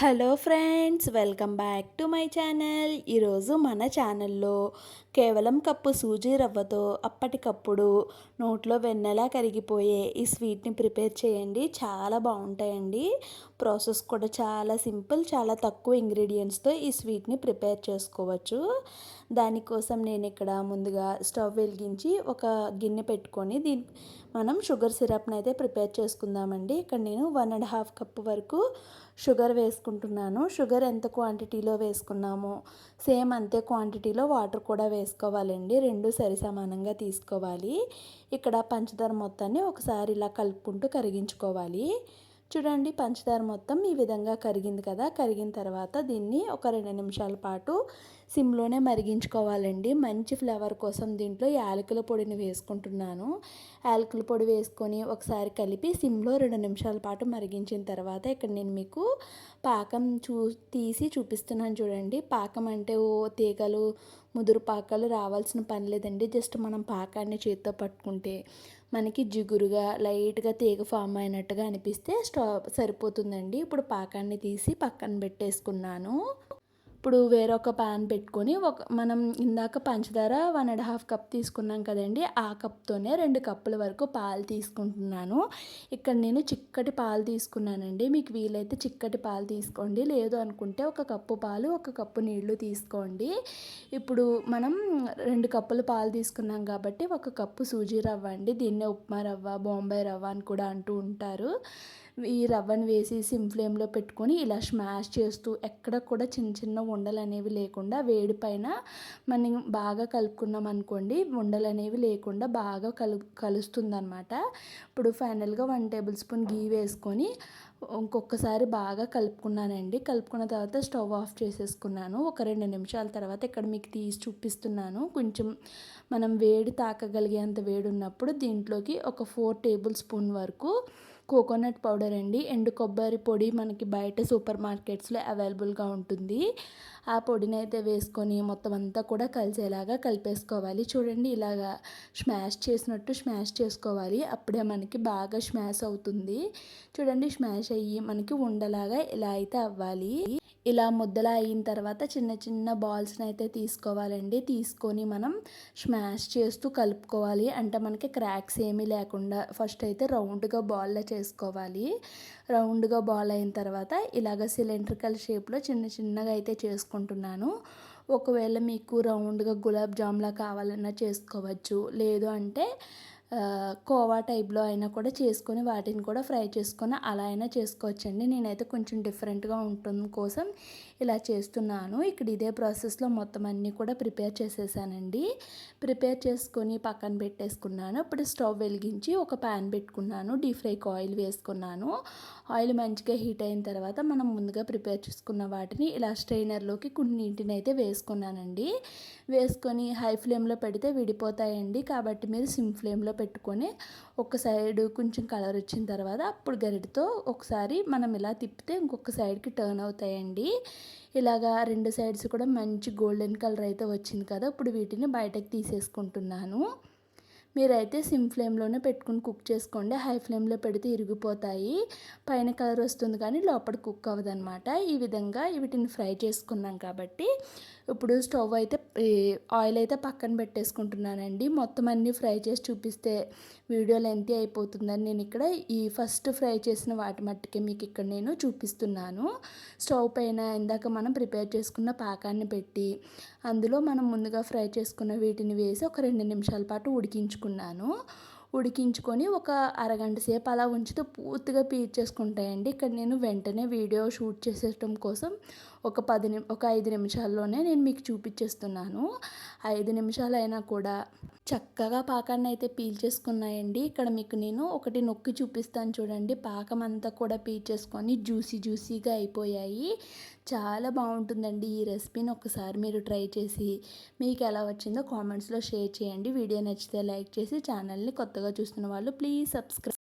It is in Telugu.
Hello friends welcome back to my channel. ఈరోజు మన ఛానల్లో కేవలం కప్పు సూజీ రవ్వతో అప్పటికప్పుడు నోట్లో వెన్నెలా కరిగిపోయే ఈ స్వీట్ని ప్రిపేర్ చేయండి. చాలా బాగుంటాయండి. ప్రాసెస్ కూడా చాలా సింపుల్ చాలా తక్కువ ఇంగ్రీడియంట్స్తో ఈ స్వీట్ని ప్రిపేర్ చేసుకోవచ్చు. దానికోసం నేను ఇక్కడ ముందుగా స్టవ్ వెలిగించి ఒక గిన్నె పెట్టుకొని దీని మనం షుగర్ సిరప్ని అయితే ప్రిపేర్ చేసుకుందామండి. ఇక్కడ నేను వన్ అండ్ హాఫ్ కప్ వరకు షుగర్ వేసుకుంటున్నాను. షుగర్ ఎంత క్వాంటిటీలో వేసుకున్నామో సేమ్ అంతే క్వాంటిటీలో వాటర్ కూడా వేసుకోవాలండి. రెండు సరి సమానంగా తీసుకోవాలి. ఇక్కడ పంచదార మొత్తాన్ని ఒకసారి ఇలా కలుపుకుంటూ కరిగించుకోవాలి. చూడండి పంచదార మొత్తం ఈ విధంగా కరిగింది కదా. కరిగిన తర్వాత దీన్ని ఒక రెండు నిమిషాల పాటు సిమ్లోనే మరిగించుకోవాలండి. మంచి ఫ్లేవర్ కోసం దీంట్లో యాలకుల పొడిని వేసుకుంటున్నాను. యాలకుల పొడి వేసుకొని ఒకసారి కలిపి సిమ్లో రెండు నిమిషాల పాటు మరిగించిన తర్వాత ఇక్కడ నేను మీకు పాకం చూ తీసి చూపిస్తున్నాను చూడండి. పాకం అంటే ఓ తీగలు ముదురు పాకాలు రావాల్సిన పని లేదండి. జస్ట్ మనం పాకాన్ని చేతితో పట్టుకుంటే మనకి జిగురుగా లైట్గా తీగ ఫామ్ అయినట్టుగా అనిపిస్తే స్టవ్ సరిపోతుందండి. ఇప్పుడు పాకాన్ని తీసి పక్కన పెట్టేసుకున్నాను. ఇప్పుడు వేరొక పాన్ పెట్టుకొని ఒక మనం ఇందాక పంచదార వన్ అండ్ హాఫ్ కప్ తీసుకున్నాం కదండి ఆ కప్తోనే రెండు కప్పుల వరకు పాలు తీసుకుంటున్నాను. ఇక్కడ నేను చిక్కటి పాలు తీసుకున్నానండి. మీకు వీలైతే చిక్కటి పాలు తీసుకోండి. లేదు అనుకుంటే ఒక కప్పు పాలు ఒక కప్పు నీళ్ళు తీసుకోండి. ఇప్పుడు మనం రెండు కప్పులు పాలు తీసుకున్నాం కాబట్టి ఒక కప్పు సూజీ రవ్వ అండి. దీన్నే ఉప్మా రవ్వ బొంబాయి రవ్వ అని కూడా అంటూ ఉంటారు. ఈ రవ్వను వేసి సిమ్ ఫ్లేమ్లో పెట్టుకొని ఇలా స్మాష్ చేస్తూ ఎక్కడ కూడా చిన్న చిన్న ఉండలు అనేవి లేకుండా వేడి పైన మనం బాగా కలుపుకున్నాం అనుకోండి ఉండలు అనేవి లేకుండా బాగా కలు కలుస్తుంది అనమాట ఇప్పుడు ఫైనల్గా వన్ టేబుల్ స్పూన్ గీ వేసుకొని ఇంకొకసారి బాగా కలుపుకున్నానండి. కలుపుకున్న తర్వాత స్టవ్ ఆఫ్ చేసేసుకున్నాను. ఒక రెండు నిమిషాల తర్వాత ఇక్కడ మీకు తీసి చూపిస్తున్నాను. కొంచెం మనం వేడి తాకగలిగేంత వేడి ఉన్నప్పుడు దీంట్లోకి ఒక ఫోర్ టేబుల్ స్పూన్ వరకు కోకోనట్ పౌడర్ అండి. ఎండు కొబ్బరి పొడి మనకి బయట సూపర్ మార్కెట్స్లో అవైలబుల్గా ఉంటుంది. ఆ పొడిని అయితే వేసుకొని మొత్తం అంతా కూడా కలిసేలాగా కలిపేసుకోవాలి. చూడండి ఇలాగా స్మాష్ చేసినట్టు స్మాష్ చేసుకోవాలి. అప్పుడే మనకి బాగా స్మాష్ అవుతుంది. చూడండి స్మాష్ అయ్యి మనకి ఉండలాగా ఇలా అయితే అవ్వాలి. ఇలా ముద్దలా అయిన తర్వాత చిన్న చిన్న బాల్స్ని అయితే తీసుకోవాలండి. తీసుకొని మనం స్మాష్ చేస్తూ కలుపుకోవాలి. అంటే మనకి క్రాక్స్ ఏమీ లేకుండా ఫస్ట్ అయితే రౌండ్గా బాల్లో చేసుకోవాలి. రౌండ్గా బాల్ అయిన తర్వాత ఇలాగ సిలిండ్రికల్ షేప్లో చిన్న చిన్నగా అయితే చేసుకుంటున్నాను. ఒకవేళ మీకు రౌండ్గా గులాబ్ జామ్లా కావాలన్నా చేసుకోవచ్చు. లేదు అంటే కోవా టైప్లో అయినా కూడా చేసుకొని వాటిని కూడా ఫ్రై చేసుకొని అలా అయినా చేసుకోవచ్చండి. నేనైతే కొంచెం డిఫరెంట్గా ఉంటుంది కోసం ఇలా చేస్తున్నాను. ఇక్కడ ఇదే ప్రాసెస్లో మొత్తం అన్నీ కూడా ప్రిపేర్ చేసేసానండి. ప్రిపేర్ చేసుకొని పక్కన పెట్టేసుకున్నాను. ఇప్పుడు స్టవ్ వెలిగించి ఒక ప్యాన్ పెట్టుకున్నాను. డీప్ ఫ్రైకి ఆయిల్ వేసుకున్నాను. ఆయిల్ మంచిగా హీట్ అయిన తర్వాత మనం ముందుగా ప్రిపేర్ చేసుకున్న వాటిని ఇలా స్ట్రైనర్లోకి కొన్నింటిని అయితే వేసుకున్నానండి. వేసుకొని హై ఫ్లేమ్లో పెడితే విడిపోతాయండి. కాబట్టి మీరు సిమ్ ఫ్లేమ్లో పెట్టుకొని ఒక సైడ్ కొంచెం కలర్ వచ్చిన తర్వాత అప్పుడు గరిటతో ఒకసారి మనం ఇలా తిప్పితే ఇంకొక సైడ్కి టర్న్ అవుతాయండి. ఇలాగా రెండు సైడ్స్ కూడా మంచి గోల్డెన్ కలర్ అయితే వచ్చింది కదా ఇప్పుడు వీటిని బయటకు తీసేసుకుంటున్నాను. మీరైతే సిమ్ ఫ్లేమ్లోనే పెట్టుకుని కుక్ చేసుకోండి. హై ఫ్లేమ్లో పెడితే ఇరిగిపోతాయి. పైన కలర్ వస్తుంది కానీ లోపల కుక్ అవ్వదనమాట ఈ విధంగా వీటిని ఫ్రై చేసుకున్నాం కాబట్టి ఇప్పుడు స్టవ్ అయితే ఆయిల్ అయితే పక్కన పెట్టేసుకుంటున్నానండి. మొత్తం అన్నీ ఫ్రై చేసి చూపిస్తే వీడియో లెంతీ అయిపోతుందని నేను ఇక్కడ ఈ ఫస్ట్ ఫ్రై చేసిన వాటి మట్టుకే మీకు ఇక్కడ నేను చూపిస్తున్నాను. స్టవ్ పైన ఇందాక మనం ప్రిపేర్ చేసుకున్న పాకాన్ని పెట్టి అందులో మనం ముందుగా ఫ్రై చేసుకున్న వీటిని వేసి ఒక రెండు నిమిషాల పాటు ఉడికించుకున్నాను. ఉడికించుకొని ఒక అరగంట సేపు అలా ఉంచితే పూర్తిగా పీల్చేసుకుంటాయండి. ఇక్కడ నేను వెంటనే వీడియో షూట్ చేసేయటం కోసం ఒక పది ఒక ఐదు నిమిషాల్లోనే నేను మీకు చూపించేస్తున్నాను ఐదు నిమిషాలు అయినా కూడా చక్కగా పాకాన్ని అయితే పీల్చేసుకున్నాయండి. ఇక్కడ మీకు నేను ఒకటి నొక్కి చూపిస్తాను చూడండి. పాకం అంతా కూడా పీల్చేసుకొని జ్యూసీ జ్యూసీగా అయిపోయాయి. చాలా బాగుంటుందండి ఈ రెసిపీని ఒకసారి మీరు ట్రై చేసి మీకు ఎలా వచ్చిందో కామెంట్స్లో షేర్ చేయండి. వీడియో నచ్చితే లైక్ చేసి ఛానల్ని కొత్తగా చూస్తున్న వాళ్ళు ప్లీజ్ సబ్స్క్రైబ్